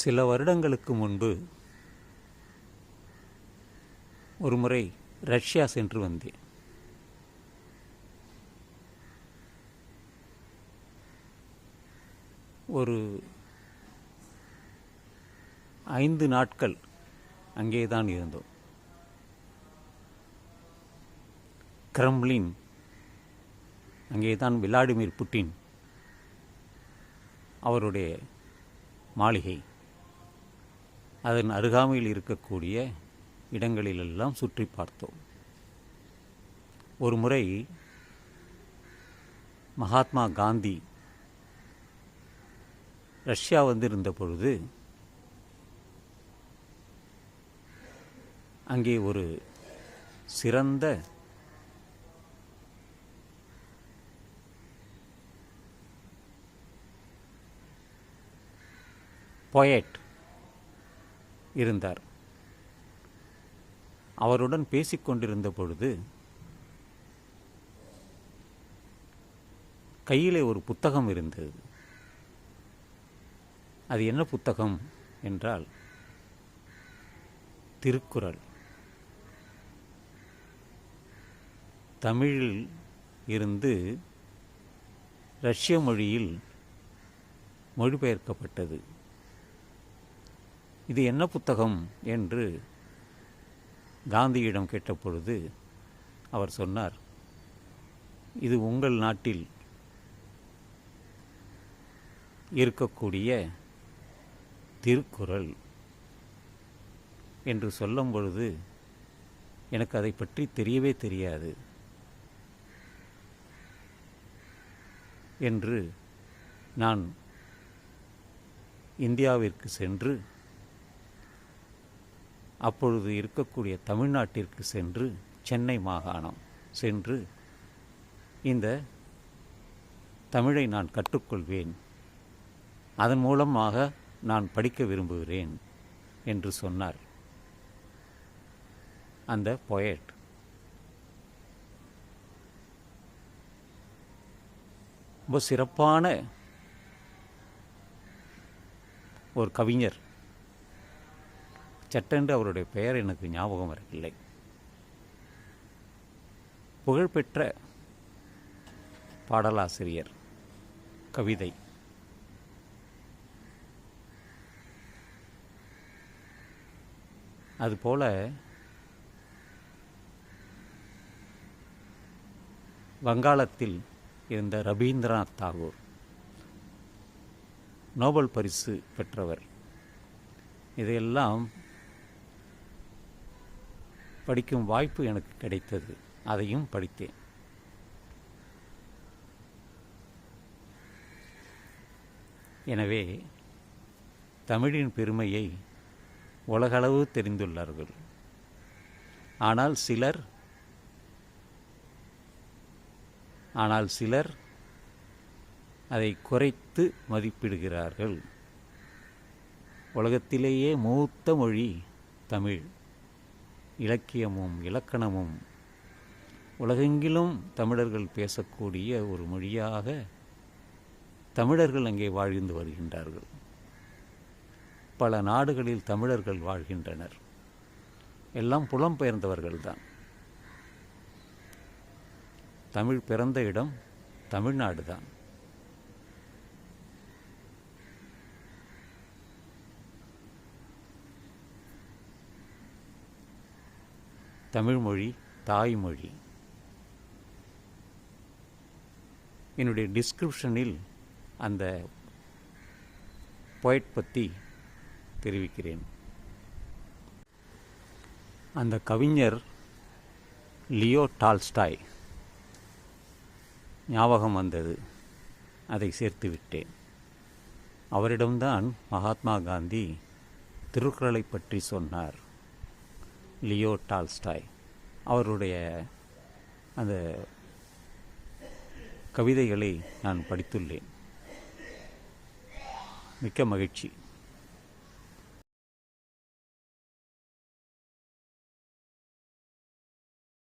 சில வருடங்களுக்கு முன்பு ஒருமுறை ரஷ்யா சென்று வந்தேன். ஒரு ஐந்து நாட்கள் அங்கே தான் இருந்தோம். கிரம்லின் அங்கே தான் விளாடிமிர் புட்டின் அவருடைய மாளிகை. அதன் அருகாமையில் இருக்கக்கூடிய இடங்களிலெல்லாம் சுற்றி பார்த்தோம். ஒரு முறை மகாத்மா காந்தி ரஷ்யா வந்திருந்த பொழுது அங்கே ஒரு சிறந்த பொயட் இருந்தார். அவருடன் பேசிக்கொண்டிருந்த பொழுது கையிலே ஒரு புத்தகம் இருந்தது. அது என்ன புத்தகம் என்றால் திருக்குறள். தமிழில் இருந்து ரஷ்ய மொழியில் மொழிபெயர்க்கப்பட்டது. இது என்ன புத்தகம் என்று காந்தியிடம் கேட்டபொழுது அவர் சொன்னார் இது உங்கள் நாட்டில் இருக்கக்கூடிய திருக்குறள் என்று சொல்லும் பொழுது எனக்கு அதை பற்றி தெரியவே தெரியாது என்று நான் இந்தியாவிற்கு சென்று அப்பொழுது இருக்கக்கூடிய தமிழ்நாட்டிற்கு சென்று சென்னை மாகாணம் சென்று இந்த தமிழை நான் கற்றுக்கொள்வேன். அதன் மூலமாக நான் படிக்க விரும்புகிறேன் என்று சொன்னார். அந்த பொயட் ரொம்ப சிறப்பான ஒரு கவிஞர். சட்டென்று அவருடைய பெயர் எனக்கு ஞாபகம் வரவில்லை. புகழ்பெற்ற பாடலாசிரியர் கவிதை. அதுபோல வங்காளத்தில் இருந்த ரவீந்திரநாத் தாகூர் நோபல் பரிசு பெற்றவர். இதையெல்லாம் படிக்கும் வாய்ப்பு எனக்கு கிடைத்தது. அதையும் படித்தேன். எனவே தமிழின் பெருமையை உலகளவு தெரிந்துள்ளார்கள். ஆனால் சிலர் ஆனால் சிலர் அதை குறைத்து மதிப்பிடுகிறார்கள். உலகத்திலேயே மூத்த மொழி தமிழ். இலக்கியமும் இலக்கணமும் உலகெங்கிலும் தமிழர்கள் பேசக்கூடிய ஒரு மொழியாக தமிழர்கள் அங்கே வாழ்ந்து வருகின்றார்கள். பல நாடுகளில் தமிழர்கள் வாழ்கின்றனர். எல்லாம் புலம்பெயர்ந்தவர்கள்தான் தமிழ் பிறந்த இடம் தமிழ்நாடு தான். தமிழ்மொழி தாய்மொழி. என்னுடைய டிஸ்கிரிப்ஷனில் அந்த பொயட் பற்றி தெரிவிக்கிறேன். அந்த கவிஞர் லியோ டால்ஸ்டாய் ஞாபகம் வந்தது. அதை சேர்த்து விட்டேன். அவரிடம்தான் மகாத்மா காந்தி திருக்குறளை பற்றி சொன்னார். லியோ டால்ஸ்டாய் அவருடைய அந்த கவிதைகளை நான் படித்துள்ளேன். மிக்க மகிழ்ச்சி.